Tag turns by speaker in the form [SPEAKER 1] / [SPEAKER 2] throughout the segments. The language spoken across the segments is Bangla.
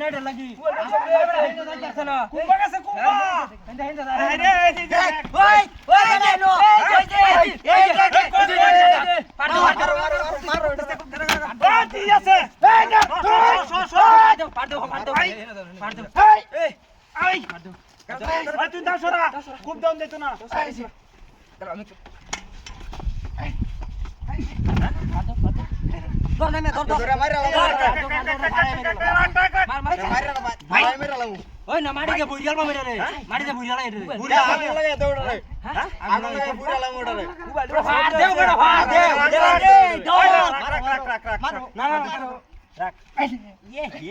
[SPEAKER 1] নাইটা
[SPEAKER 2] লাগি কুম্বা গেছে কুম্বা হেন্দা হেন্দা আরে ওই
[SPEAKER 1] ওই নো ওই যে এই যে কই দে মারো মারো মারো এটা খুব ধরে ধরে এই
[SPEAKER 3] দি
[SPEAKER 2] আছে
[SPEAKER 3] এই না সো সো দাও পার দাও মার
[SPEAKER 1] দাও মার দাও
[SPEAKER 3] এই এই আই
[SPEAKER 1] মার
[SPEAKER 3] দাও
[SPEAKER 1] তুই
[SPEAKER 3] দাও সরা খুব
[SPEAKER 1] দাম দে
[SPEAKER 3] তো
[SPEAKER 1] না
[SPEAKER 3] আমি
[SPEAKER 1] চুপ বেড়া
[SPEAKER 3] ওই বেটা সর নামি এটা
[SPEAKER 1] আরে,
[SPEAKER 3] হাত
[SPEAKER 1] ওই
[SPEAKER 3] দিয়ে
[SPEAKER 1] দেখে।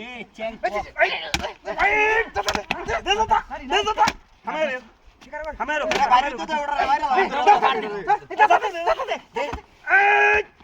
[SPEAKER 3] ওই তোরা তোরা এনে থাক আমি নামি
[SPEAKER 1] এই কেন
[SPEAKER 2] বাইক করো তাড়াতাড়ি এটা বাইক করো
[SPEAKER 1] কত গাতা কে বেড়া
[SPEAKER 3] এই বেটা ভিতরে গেছে গা রে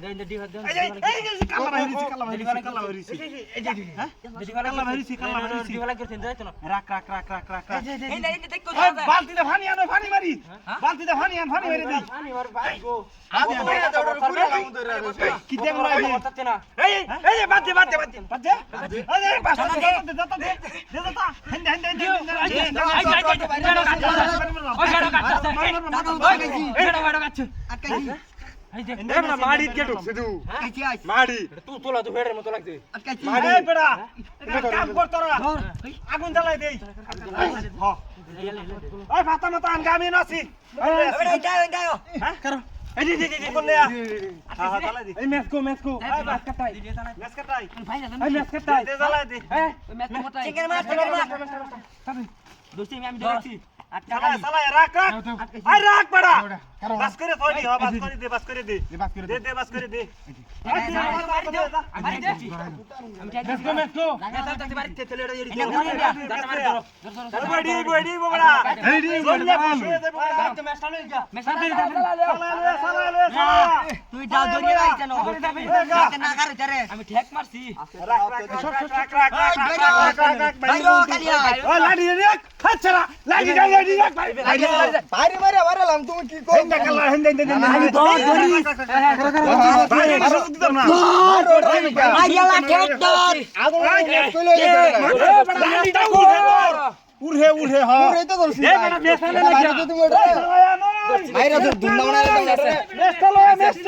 [SPEAKER 1] এই দেখ কো
[SPEAKER 3] ওই বালতিতে পানি আনো পানি মারি বালতিতে পানি আন পানি মারি দেই
[SPEAKER 2] আগে বাইরে দে ওড়া বুড়া লাও ধরে রে
[SPEAKER 3] কি দেব রে এই এই দে দে দে এই যে পাঁচটা দে দে দে দে দে দে
[SPEAKER 1] এই
[SPEAKER 4] মাড়ি কে
[SPEAKER 1] লাগছে
[SPEAKER 2] আটকাই
[SPEAKER 3] এই হ্যাঁ নাসি
[SPEAKER 1] বেড়া যাও যাও
[SPEAKER 3] হ্যাঁ করো এই কোন লেয়া হ্যাঁ হ্যাঁ জ্বালাই দে
[SPEAKER 4] এই
[SPEAKER 3] বাস কাটাই কাটাই
[SPEAKER 4] কাটাই
[SPEAKER 3] দে দে
[SPEAKER 1] চিকেন মাছ চিকেন মাছ দোস্তি আমি দেখছি আটকা
[SPEAKER 3] চালাই চালাই রাখ রাখ আই রাখ বড়া বাস করে থইনি হ্যাঁ বাস করে দে বাস করে দে দে দে বাস করে দে
[SPEAKER 1] আমি
[SPEAKER 3] চালা
[SPEAKER 1] ঠেক মারছি
[SPEAKER 3] রাখ
[SPEAKER 1] বাইরো
[SPEAKER 2] বাইরে মাইরা তুমি কি
[SPEAKER 3] না দাও উড়ে উড়ে হ
[SPEAKER 2] পুরো তো ধরছি
[SPEAKER 3] এ বেটা মেসালে
[SPEAKER 2] বাইরে তো তুমি ওটা বাইরে তো ধুমনা বানালে
[SPEAKER 3] মেস্তা লয়া মেস্তা